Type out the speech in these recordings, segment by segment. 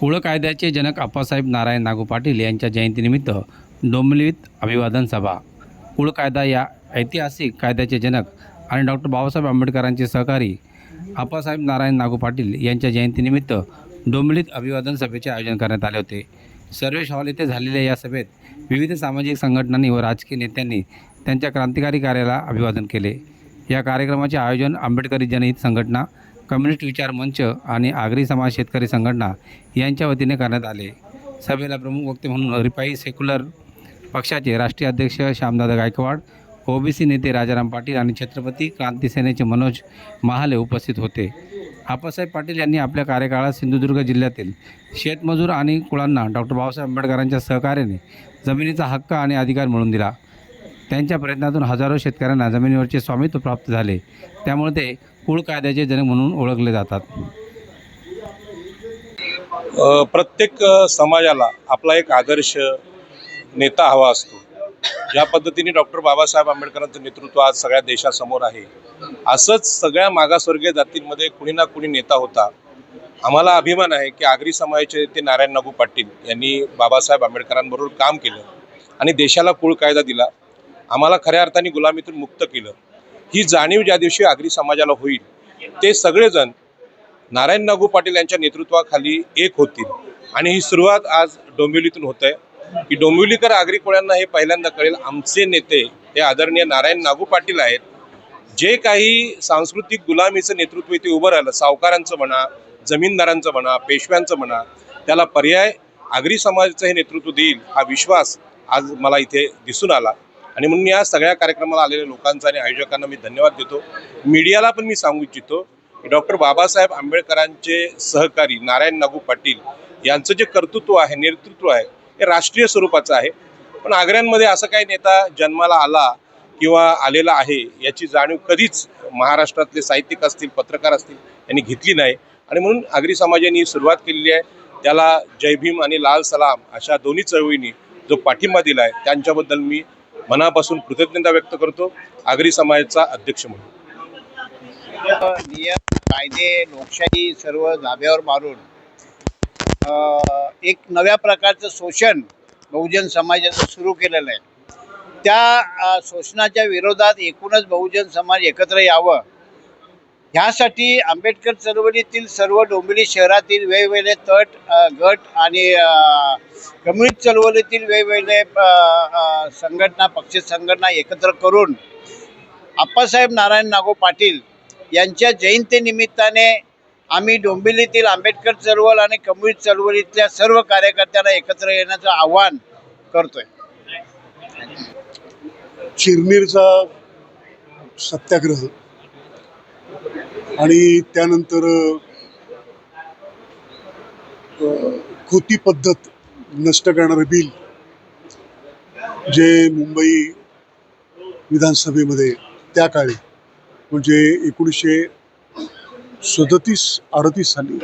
कुळ कायद्याचे जनक आप्पासाहेब नारायण नागू पाटील यांच्या जयंतीनिमित्त डोंबिवलीत अभिवादन सभा. कुळ कायदा या ऐतिहासिक कायद्याचे जनक आणि डॉक्टर बाबासाहेब आंबेडकरांचे सहकारी आप्पासाहेब नारायण नागू पाटील यांच्या जयंतीनिमित्त डोंबिवलीत अभिवादन सभेचे आयोजन करण्यात आले होते. सर्वेश हॉल येथे झालेल्या या सभेत विविध सामाजिक संघटनांनी व राजकीय नेत्यांनी त्यांच्या क्रांतिकारी कार्याला अभिवादन केले. या कार्यक्रमाचे आयोजन आंबेडकरी जनहित संघटना कम्युनिस्ट विचार मंच आणि आगरी समाज शेतकरी संघटना यांच्या वतीने करण्यात आले. सभेला प्रमुख वक्ते म्हणून रिपाई सेक्युलर पक्षाचे राष्ट्रीय अध्यक्ष श्यामदादा गायकवाड ओबीसी नेते राजाराम पाटील आणि छत्रपती क्रांती सेनेचे मनोज महाले उपस्थित होते. आप्पासाहेब पाटील यांनी आपल्या कार्यकाळात सिंधुदुर्ग जिल्ह्यातील शेतमजूर आणि कुळांना डॉक्टर बाबासाहेब आंबेडकरांच्या सहकार्याने जमिनीचा हक्क आणि अधिकार मिळवून दिला. त्यांच्या प्रयत्नातून हजारो शेतकऱ्यांना जमिनीवरचे स्वामित्व प्राप्त झाले. त्यामुळे ते कुळ कायद्याचे जनक म्हणून ओळखले जातात. प्रत्येक समाजाला आपला एक आदर्श नेता हवा असतो. ज्या पद्धतीने डॉक्टर बाबासाहेब आंबेडकरांचं नेतृत्व आज सगळ्या देशासमोर आहे असंच सगळ्या मागासवर्गीय जातींमध्ये कुणी ना कुणी नेता होता. आम्हाला अभिमान आहे की आगरी समाजाचे ते नारायण नागू पाटील यांनी बाबासाहेब आंबेडकरांबरोबर काम केलं आणि देशाला कुळ कायदा दिला. आम्हाला खऱ्या अर्थाने गुलामीतून मुक्त केलं. ही जाणीव ज्या दिवशी आगरी समाजाला होईल ते सगळेजण नारायण नागू पाटील यांच्या नेतृत्वाखाली एक होतील. आणि ही सुरुवात आज डोंबिवलीतून होत आहे की डोंबिवलीकर आगरी कोळ्यांना हे पहिल्यांदा कळेल आमचे नेते हे आदरणीय नारायण नागू पाटील आहेत. जे काही सांस्कृतिक गुलामीचं नेतृत्व इथे उभं राहिलं सावकारांचं म्हणा जमीनदारांचं म्हणा पेशव्यांचं म्हणा त्याला पर्याय आगरी समाजाचं हे नेतृत्व देईल हा विश्वास आज मला इथे दिसून आला. आणि म्हणून या सगळ्या कार्यक्रमाला आलेल्या लोकांचा आणि आयोजकांना मी धन्यवाद देतो. मीडियाला पण मी सांगू इच्छितो डॉक्टर बाबासाहेब आंबेडकरांचे सहकारी नारायण नागू पाटील यांचं जे कर्तृत्व आहे नेतृत्व आहे हे राष्ट्रीय स्वरूपाचं आहे. पण आग्र्यांमध्ये असं काही नेता जन्माला आला किंवा आलेला आहे याची जाणीव कधीच महाराष्ट्रातले साहित्यिक असतील पत्रकार असतील यांनी घेतली नाही. आणि म्हणून आगरी समाजाने सुरुवात केलेली आहे. त्याला जय भीम आणि लाल सलाम अशा दोन्ही चळवळींनी जो पाठिंबा दिला आहे त्यांच्याबद्दल मी मनापासून कृतज्ञता व्यक्त करतो. आगरी समाजाचा अध्यक्ष म्हणून. नियम कायदे लोकशाही सर्व धाब्यावर मारून एक नव्या प्रकारचं शोषण बहुजन समाजाचं सुरू केलेलं आहे. त्या शोषणाच्या विरोधात एकूणच बहुजन समाज एकत्र यावं ह्यासाठी आंबेडकर चळवळीतील सर्व डोंबिवली शहरातील वेगवेगळे तट गट आणि कम्युनिस्ट चळवळीतील वेगवेगळे संघटना पक्ष संघटना एकत्र करून आप्पासाहेब नारायण नागो पाटील यांच्या जयंतीनिमित्ताने आम्ही डोंबिवलीतील आंबेडकर चळवळ आणि कम्युनिस्ट चळवळीतल्या सर्व कार्यकर्त्यांना एकत्र येण्याचं आव्हान करतोय. चिरमिरचा सत्याग्रह. आणि त्यानंतर खोती पद्धत नष्ट करणारं बिल जे मुंबई विधानसभेमध्ये त्या काळी म्हणजे एकोणीसशे सदतीस अडतीस साली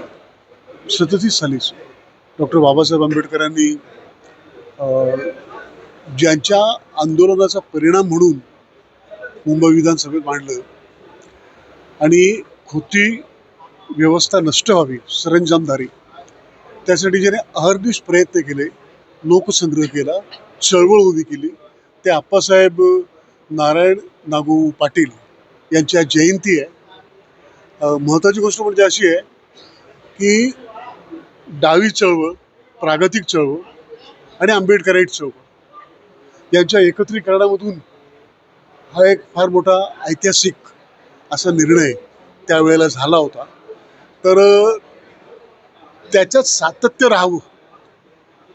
सदतीस सालीच डॉक्टर बाबासाहेब आंबेडकरांनी ज्यांच्या आंदोलनाचा परिणाम म्हणून मुंबई विधानसभेत मांडलं आणि खोती व्यवस्था नष्ट व्हावी सरंजामदारी. त्यासाठी ज्याने अहर्निश प्रयत्न केले लोकसंग्रह केला चळवळ उभी केली ते आप्पासाहेब नारायण नागू पाटील यांच्या जयंती आहे. महत्त्वाची गोष्ट म्हणजे अशी आहे की डावी चळवळ प्रागतिक चळवळ आणि आंबेडकराईट चळवळ यांच्या एकत्रीकरणामधून हा एक फार मोठा ऐतिहासिक असा निर्णय त्यावेळेला झाला होता. तर त्याच्यात सातत्य राहावं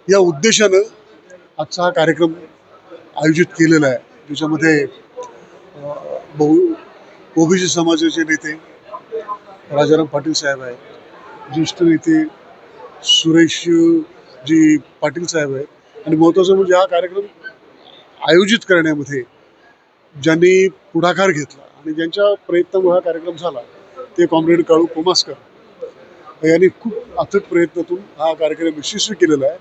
या उद्देशानं आजचा हा कार्यक्रम आयोजित केलेला आहे. त्याच्यामध्ये बहु ओबीसी समाजाचे नेते राजाराम पाटील साहेब आहेत. ज्येष्ठ नेते सुरेश जी पाटील साहेब आहेत. आणि महत्त्वाचं म्हणजे हा कार्यक्रम आयोजित करण्यामध्ये ज्यांनी पुढाकार घेतला आणि ज्यांच्या प्रयत्नामुळे हा कार्यक्रम झाला ते कॉम्रेड काळू कोमास्कर यांनी खूप अथक प्रयत्नातून हा कार्यक्रम यशस्वी केलेला आहे.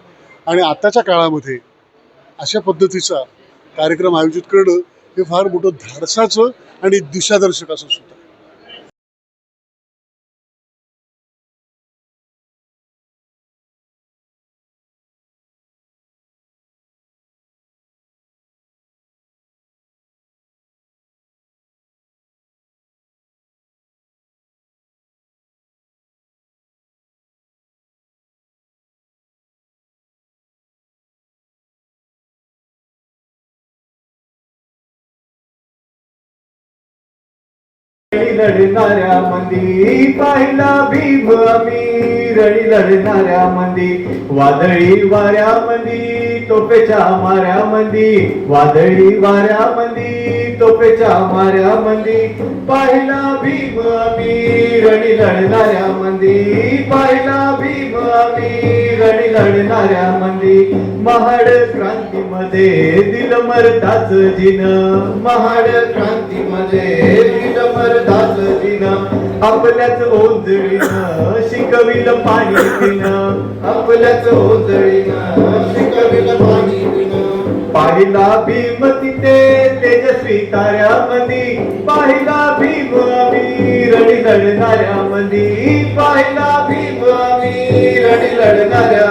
आणि आताच्या काळामध्ये अशा पद्धतीचा कार्यक्रम आयोजित करणं हे फार मोठं धाडसाचं आणि दिशादर्शक असं सुद्धा लढणाऱ्या मंदी पाहिला भीम आम्ही. रणी लढणाऱ्या मंदी वादळी वाऱ्या मंदी तोफेच्या माऱ्या मंदी वादळी वाऱ्या मंदी तोफेच्या माऱ्या मंदी पाहिला भीम आम्ही. रणी लढणाऱ्या मंदी पाहिला भीम आम्ही. रणी लढणाऱ्या मंदी महाड क्रांतीमध्ये दिल मरताच जिन. महाड क्रांतीमध्ये आपल्याच ओंजळीनं शिकविलं पाणी पिणं. आपल्याच ओंजळीनं शिकविलं पाणी पिणं. पाहिला भीम तिथे तेजस्वी ताऱ्यामधी. पाहिला भीम आम्ही रणी लढणाऱ्या मधी पाहिला भीम आम्ही रणी लढणाऱ्या